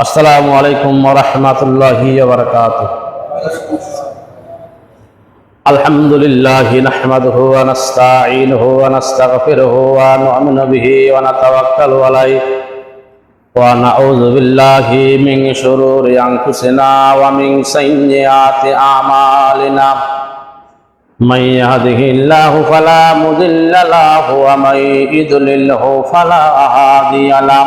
السلام عليكم ورحمة الله وبركاته الحمد لله نحمده ونستعينه ونستغفره ونؤمن به ونتوكل عليه ونعوذ بالله من شرور أنفسنا ومن سيئات أعمالنا من يهده الله فلا مضل له ومن يضلله فلا هادي له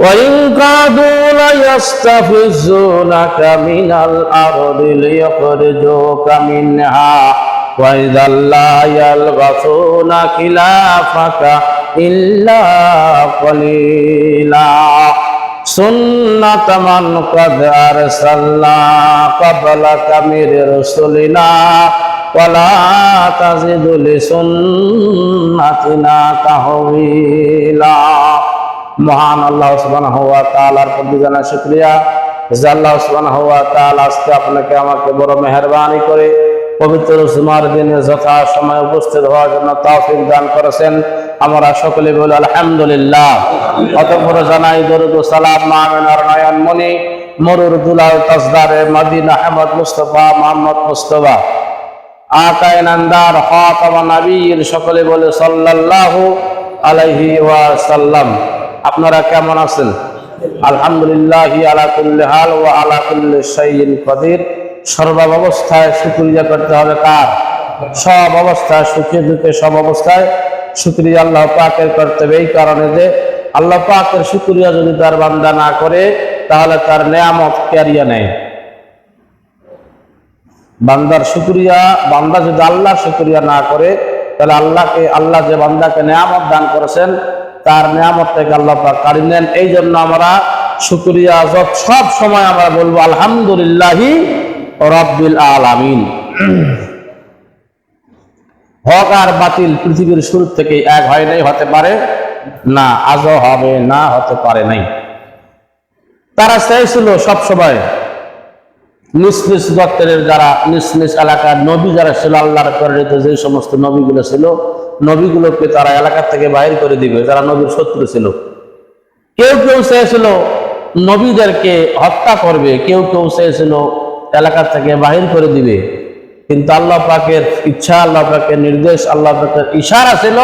وإن كادوا ليستفزونك من الأرض ليخرجوك منها وإذا لا يلبثون خلافك إلا قليلا سنة من قد أرسلنا قبلك من رسلنا ولا تزد لسنتنا تحويلا মহান আল্লাহ সুবহানাহু ওয়া তাআলার প্রতি জানা শুকরিয়া যে আল্লাহ সুবহানাহু ওয়া তাআলা আজকে আপনাকে আমাকে বড় মেহেরবানি করে পবিত্র জুমার দিনে যথা সময় উপস্থিত হওয়ার জন্য তৌফিক দান করেছেন। আমরা সকলে বলি আলহামদুলিল্লাহ। অতঃপর জানাই দরুদ সালাম মামিনার মনি মরুর দুলাল তাজদারে মদিনা আহমদ মুস্তফা মোহাম্মদ মুস্তফা আকায় নান্দার খাতামা নবীর, সকলে বলে সাল্লাল্লাহু আলাইহি ওয়া সাল্লাম আপনারা কেমন আছেন? আলহামদুলিল্লাহ আলা কুল্লি হাল ওয়া আলা কুল্লি শাইইন কদির। সর্বাবস্থায় শুকরিয়া করতে হবে কার? সব অবস্থায় সুখে দুঃখে সব অবস্থায় শুকরিয়া আল্লাহ পাকের করতে হবে এই কারণে যে আল্লাহ পাকের শুকরিয়া যদি তার বান্দা না করে, তাহলে তার নেয়ামত ক্যারিয়া নেয় বান্দার শুকরিয়া, বান্দা যদি আল্লাহ শুকরিয়া না করে, তাহলে আল্লাহকে, আল্লাহ যে বান্দাকে নেয়ামত দান করেছেন তার নিয়ামত থেকে আল্লাহ পাক কারি নেন এই জন্য আমরা শুক্রিয়া সব সময় আমরা বলব, আলহামদুলিল্লাহি রব্বিল আলামিন। হক আর বাতিল পৃথিবীর শুরু থেকে এক হয় নাই, হতে পারে না, আজও হবে না, হতে পারে নাই। তারা চাইছিল সব সময় নিজ নিজ দপ্তরের যারা, নিজ নিজ এলাকার নবী যারা ছিল, আল্লাহর প্রেরিত যে সমস্ত নবীগুলো ছিল, নবীগুলোকে তারা এলাকা থেকে বাইর করে দিবে, যারা নবীর শত্রু ছিল। কেউ কেউ চেয়েছিল নবীদেরকে হত্যা করবে, কেউ কেউ চেয়েছিল এলাকা থেকে বাহির করে দিবে। কিন্তু আল্লাহ পাকের ইচ্ছা, আল্লাহ পাকের নির্দেশ, আল্লাহ পাকের ইশারা ছিল,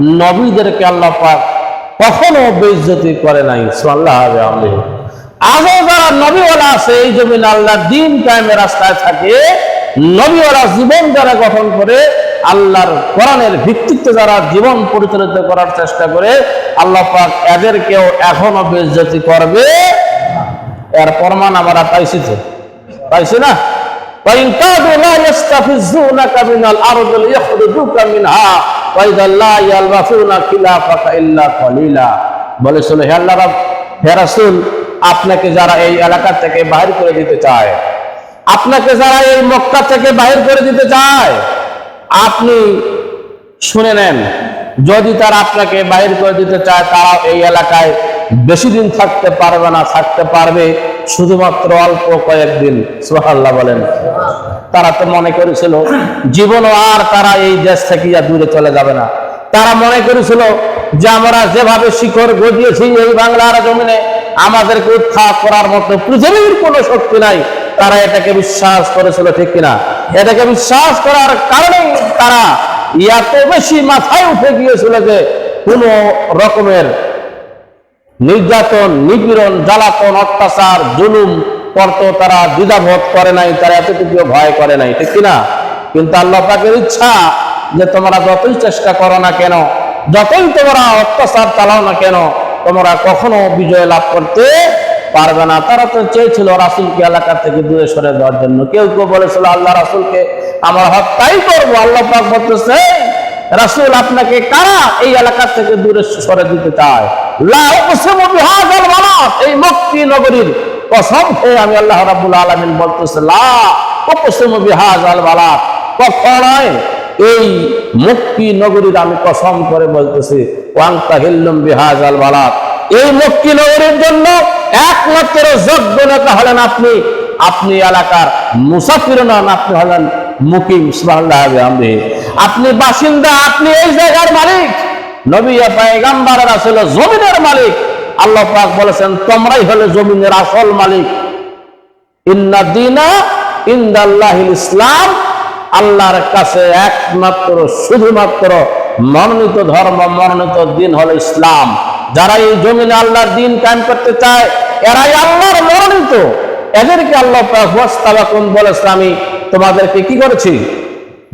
নবীদেরকে আল্লাহ পাক কখনো বেইজ্জতি করে নাই। আল্লাহ আল্লাহ। আজও যারা নবীওয়ালা আছে, এই জমিন আল্লাহ দিন কায়েমের রাস্তায় থাকে, নবীওয়ালা জীবন যারা গঠন করে, আল্লাহর কোরআনের ভিত্তিতে যারা জীবন পরিচালিত করার চেষ্টা করে, আল্লাহ পাক এদেরকেও এখনও বেজ্জতি করবে। এর প্রমাণ আমরা পাইছি যে, পাইছি না? বলেছিল হে আল্লাহ হে রাসুল আপনাকে যারা এই এলাকা থেকে বাহির করে দিতে চায়, আপনাকে যারা এই মক্কা থেকে বাহির করে দিতে চায়, আপনি শুনে নেন, যদি তারা আপনাকে বাহির করে দিতে চায় তারা এই এলাকায় বেশি দিন থাকতে পারবে না, থাকতে পারবে, শুধুমাত্র অল্প কয়েকদিন সোহাল্লাহ বলেন। তারা তো মনে করেছিল, জীবনও আর তারা এই দেশ থেকে দূরে চলে যাবে না। তারা মনে করেছিল যে আমরা যেভাবে শিখর গজিয়েছি এই বাংলার জমিনে আমাদেরকে উৎখাত করার মতো পৃথিবীর কোনো শক্তি নাই। তারা এটাকে বিশ্বাস করেছিল, ঠিক কিনা? এটাকে বিশ্বাস করার কারণে তারা এত বেশি মাথায় উঠে গিয়েছিল যে কোন রকমের নির্যাতন, নিপীড়ন, জ্বালাতন, অত্যাচার, জুলুম করতো তারা দ্বিধাবোধ করে নাই, তারা এতটুকু ভয় করে নাই, ঠিক কিনা? কিন্তু আল্লাহ পাকের ইচ্ছা যে তোমরা যতই চেষ্টা করো না কেন, যতই তোমরা অত্যাচার চালাও না কেন তোমরা কখনো বিজয় লাভ করতে পারবে না। তারা তো চেয়েছিল রাসুলকে এলাকা থেকে দূরে সরে দেওয়ার জন্য। কেউ কেউ বলেছিল, আল্লাহ রাসুলকে আমরা হত্যাই করব। আল্লাহ পাক বলতেছে, রাসুল আপনাকে কারা এই এলাকা থেকে দূরে সরে দিতে চায়? এই মুক্তি নগরীর কসম খেয়ে আমি আল্লাহ রাব্বুল আলামিন বলতেছে কখনোই এই মক্কি নগরীর আমি কসম করে বলতেছি এই মক্কি নগরীর জন্য একমাত্র যোগ্য নেতা হলেন আপনি। আপনি এলাকার মুসাফির নন, আপনি হলেন মুকিম, সুবহানাল্লাহ আপনি বাসিন্দা, আপনি এই জায়গার মালিক। নবী আসলে জমিনের মালিক। আল্লাহ পাক বলেছেন, তোমরাই হলে জমিনের আসল মালিক। ইন্না ইসলাম, আল্লাহর কাছে একমাত্র, শুধুমাত্র মনোনীত ধর্ম, মনোনীত দিন হলো ইসলাম। যারা এই জমিনে আল্লাহর দিন কায়েম করতে চায়, এরাই আল্লাহর মনোনীত। এদেরকে আল্লাহ বলেছে, আমি তোমাদেরকে কি করেছি?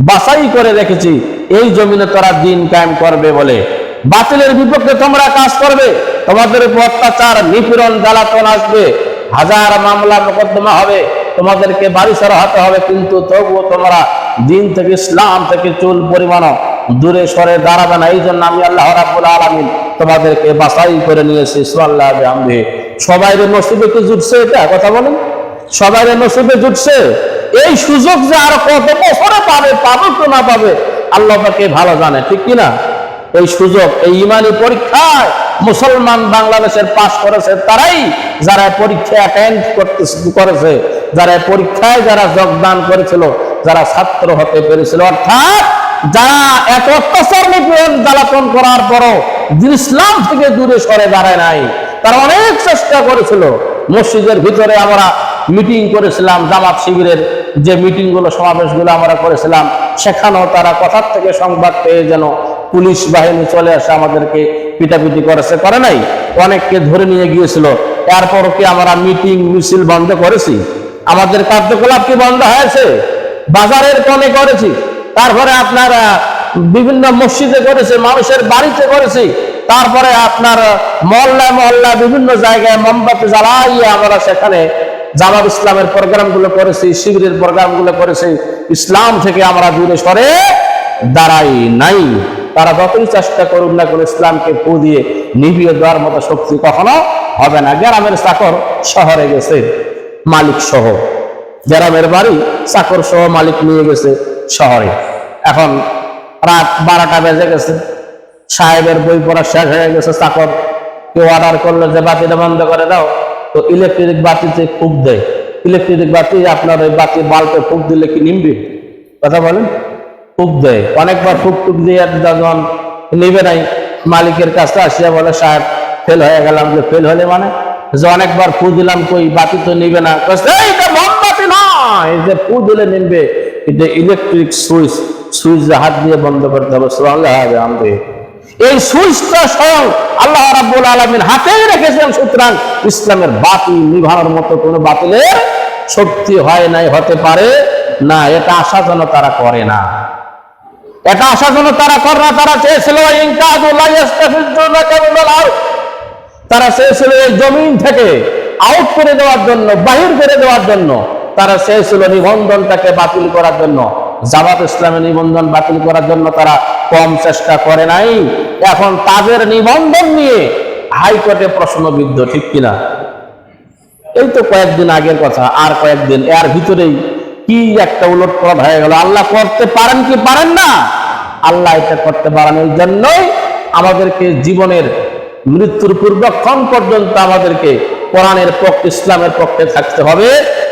বাসাই করে রেখেছি। এই জমিনে তোরা দিন কায়েম করবে বলে। বাতিলের বিপক্ষে তোমরা কাজ করবে। তোমাদের উপর অত্যাচার, নিপীড়ন, জ্বালাতন আসবে। হাজার মামলা মোকদ্দমা হবে। তোমাদেরকে বাড়ি ছাড়া হতে হবে। কিন্তু তবুও তোমরা দিন থেকে ইসলাম থেকে চুল পরিমাণ দূরে সরে দাঁড়াবে না এই জন্য আমি আল্লাহ রাব্বুল আলামিন তোমাদেরকে বাছাই করে নিয়েছি সুআল্লাহ বিহামদিহি। সবাই নসিবে কি জুটছে এটা? কথা বলেন। সবাই নসিবে জুটছে? এই সুযোগ যে আর কত বছরে পাবে পাবে তো না পাবে, আল্লাহ পাকে ভালো জানে, ঠিক কিনা এই সুযোগ, এই ইমানি পরীক্ষায় মুসলমান বাংলাদেশের পাশ করেছে তারাই, যারা পরীক্ষা অ্যাটেন্ড করতে করেছে, যারা পরীক্ষায় যারা যোগদান করেছিল, যারা ছাত্র হতে পেরেছিল, অর্থাৎ যারা এত অত্যাচার নিপীড়ন জ্বালাতন করার পরও ইসলাম থেকে দূরে সরে দাঁড়ায় নাই, তারা অনেক চেষ্টা করেছিল। মসজিদের ভিতরে আমরা মিটিং করেছিলাম, জামাত শিবিরের যে মিটিংগুলো সমাবেশগুলো আমরা করেছিলাম, সেখানেও তারা কথার থেকে সংবাদ পেয়ে যেন পুলিশ বাহিনী চলে আসে আমাদেরকে পিটাপিটি করেছে, করে নাই? অনেককে ধরে নিয়ে গিয়েছিল। এরপর কি আমরা মিটিং মিছিল বন্ধ করেছি? আমাদের কার্যকলাপ কি বন্ধ হয়েছে? বাজারের কনে করেছি? তারপরে আপনার বিভিন্ন মসজিদে করেছে, মানুষের বাড়িতে করেছি। তারপরে আপনার মহল্লা মহল্লা বিভিন্ন জায়গায় মোমবাতি জ্বালাইয়ে আমরা সেখানে জামাত ইসলামের প্রোগ্রামগুলো করেছি, শিবিরের প্রোগ্রামগুলো করেছি। ইসলাম থেকে আমরা দূরে সরে দাঁড়াই নাই। তারা যতই চেষ্টা করুক না করে ইসলামকে ফু দিয়ে নিভিয়ে দেওয়ার মতো শক্তি কখনো হবে না। গ্রামের চাকর শহরে গেছে, মালিক সহ। গ্রামের বাড়ি চাকর সহ মালিক নিয়ে গেছে। শহরে। এখন রাত বারোটা বেজে গেছে। সাহেবের বই পড়া শেষ হয়ে গেছে চাকর। কেউ অর্ডার করল যে বাতিটা বন্ধ করে দাও। তো ইলেকট্রিক বাতিতে ফুক দেয়। ইলেকট্রিক বাতি আপনার ওই বাতি বাল্বে ফুক দিলে কি নিমবে? কথা বলেন? ফুক দেয়। অনেকবার ফুক টুক দিয়ে যখন নিবে নাই মালিকের কাছে আসিয়া বলে সাহেব ফেল হয়ে গেলাম যে ফেল হলে মানে? যে অনেকবার ফু দিলাম কই বাতি তো নিবে না। "এই, মোমবাতি নয় যে ফু দিলে নিবে এটা ইলেকট্রিক সুইচ সুইচ হাত দিয়ে বন্ধ করতে হবে, সুবহানাল্লাহ আমরে এই সুইচটা স্বয়ং আল্লাহ রাব্বুল আলামিন হাতেই রেখেছেন সুতরাং ইসলামের বাতিল, নিভানোর মতো কোনো বাতিলের শক্তি হয় নাই, হতে পারে না, এটা আশা যেন তারা করে না এটা আশা যেন তারা করে না, তারা চেয়েছিল। তারা চেয়েছিল এই জমিন থেকে আউট করে দেওয়ার জন্য, বাহির করে দেওয়ার জন্য তারা চেয়েছিল নিবন্ধনটাকে বাতিল করার জন্য। জামাত ইসলামের নিবন্ধন বাতিল করার জন্য তারা কম চেষ্টা করে নাই। এখন তাদের নিবন্ধন নিয়ে হাইকোর্টে প্রশ্নবিদ্ধ, ঠিক কিনা? এই তো কয়েকদিন আগের কথা, আর কয়েকদিন, এর ভিতরেই কি একটা উলট পালট হয়ে গেল। আল্লাহ করতে পারেন কি পারেন না? আল্লাহ এটা করতে পারেন এই জন্যই আমাদেরকে জীবনের মৃত্যুর পূর্বক্ষণ পর্যন্ত আমাদেরকে কোরআনের পক্ষে, ইসলামের পক্ষে থাকতে হবে।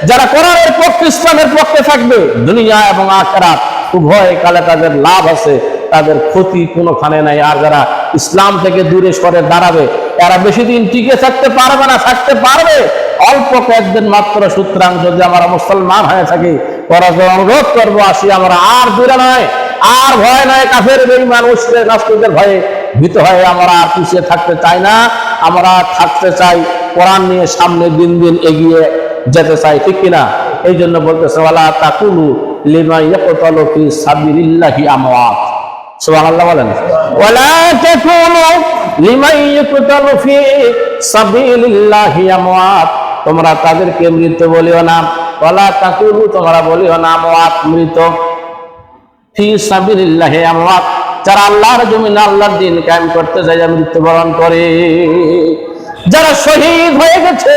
যারা কোরআনের পক্ষে, ইসলামের পক্ষে থাকবে, দুনিয়া এবং আখেরাত, উভয় কালে তাদের লাভ আছে, তাদের ক্ষতি কোনোখানে নাই। আর যারা ইসলাম থেকে দূরে সরে দাঁড়াবে, তারা বেশি দিন টিকে থাকতে পারবে না, থাকতে পারবে। অল্প কয়েকদিন মাত্র, সুতরাং যদি আমরা মুসলমান হয়ে থাকি পরাজয় অনুরোধ করব, আসি আমরা। আর দূরে নয়, আর ভয় নয়, কাফের, বেঈমান, মুশরিক, নাস্তিকদের ভয়ে ভীত হয়ে আমরা আর পিছিয়ে থাকতে চাই না। আমরা থাকতে চাই কোরআন নিয়ে সামনে দিন দিন এগিয়ে যেতে চাই, ঠিক কিনা? এই জন্য বলতেছে, ওয়ালা তাকুলু লিমা ইয়াকতালু ফি সাবিলিল্লাহি আমওয়াত। সুবহানাল্লাহ বলেন। ওয়ালা তাকুনু লিমান ইউকতালু ফি সাবিলিল্লাহি আমওয়াত। তোমরা তাদেরকে মৃত বলিও না। ওয়ালা তাকুনু তোমরা বলিও না মৃত। যারা আল্লাহর জমিনে আল্লাহর দিন কায়েম করতে যায় মৃত্যুবরণ করে। যারা শহীদ হয়ে গেছে,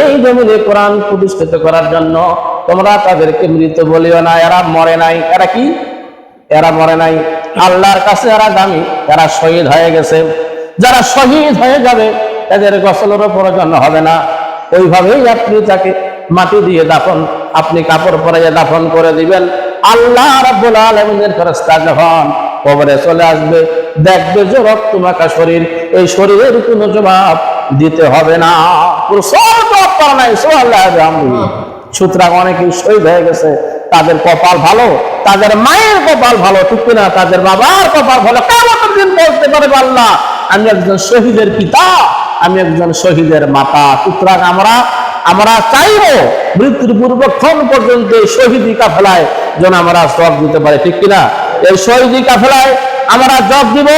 এই জমিনে কোরআন প্রতিষ্ঠিত করার জন্য তোমরা তাদেরকে মৃত বলিও না। এরা মরে নাই। এরা কি? এরা মরে নাই। আল্লাহর কাছে এরা দামি। এরা শহীদ হয়ে গেছে। যারা শহীদ হয়ে যাবে, তাদের গোসলেরও প্রয়োজন হবে না। ওইভাবেই আপনি তাকে মাটি দিয়ে দাফন, আপনি কাপড় পরাইয়ে দাফন করে দিবেন। আল্লাহ রাব্বুল আলামিনের ফেরেশতা যখন কবরে চলে আসবে। দেখবে যে রক্ত মাখা শরীর, এই শরীরের কোনো জবাব দিতে হবে না। সব সুতরাং অনেকেই শহীদ হয়ে গেছে। তাদের কপাল ভালো, তাদের মায়ের কপাল ভালো, ঠিক না তাদের বাবার কপাল ভালো কেমন দিন বলতে পারে আল্লাহ? আমি একজন শহীদের পিতা, আমি একজন শহীদের মাতা। সুতরাং আমরা আমরা চাইব মৃত্যুর পূর্বক্ষণ পর্যন্ত এই শহীদি কাফেলায় যেন আমরা জব দিতে পারি, ঠিক কিনা? এই শহীদি কাফেলায় আমরা জব দিব।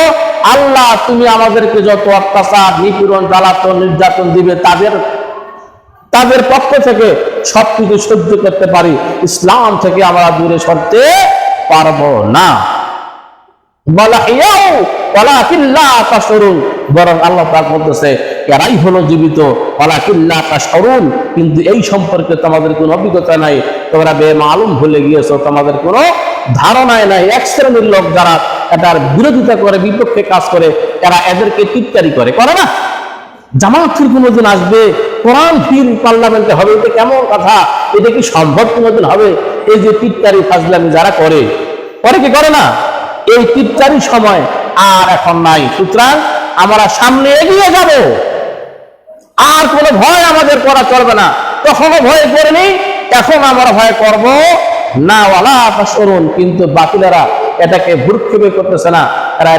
আল্লাহ, তুমি আমাদেরকে যত অত্যাচার, নিপীড়ন, জ্বালাতন, নির্যাতন দিবে, তাদের তাদের পক্ষ থেকে সবকিছু সহ্য করতে পারি। ইসলাম থেকে আমরা দূরে সরতে পারব না। কিন্তু এই সম্পর্কে তোমাদের কোনো অভিজ্ঞতা নাই। তোমরা বেমালুম ভুলে গিয়েছো, তোমাদের কোনো ধারণায় নাই এক শ্রেণির লোক যারা এটার বিরোধিতা করে, বিপক্ষে কাজ করে, এরা এদেরকে টিটকারি করে। করে না? জামাত ফির কোনোদিন আসবে, কোরআন ফির পার্লামেন্টে হবে, এটা কেমন কথা? এটা কি সম্ভব কোনোদিন হবে? এই যে টিটকারি ফাজলামি যারা করে করে কি করে না? এই টিটকারি সময় আর এখন নাই। সুতরাং আমরা সামনে এগিয়ে যাব। আর কোনো ভয় আমাদের করা চলবে না। তখনও ভয় করিনি এখন আমরা ভয় করব না ওয়ালা কিন্তু বাকিলারা এটাকে ভূক্ষেপে করতেছে না। এরা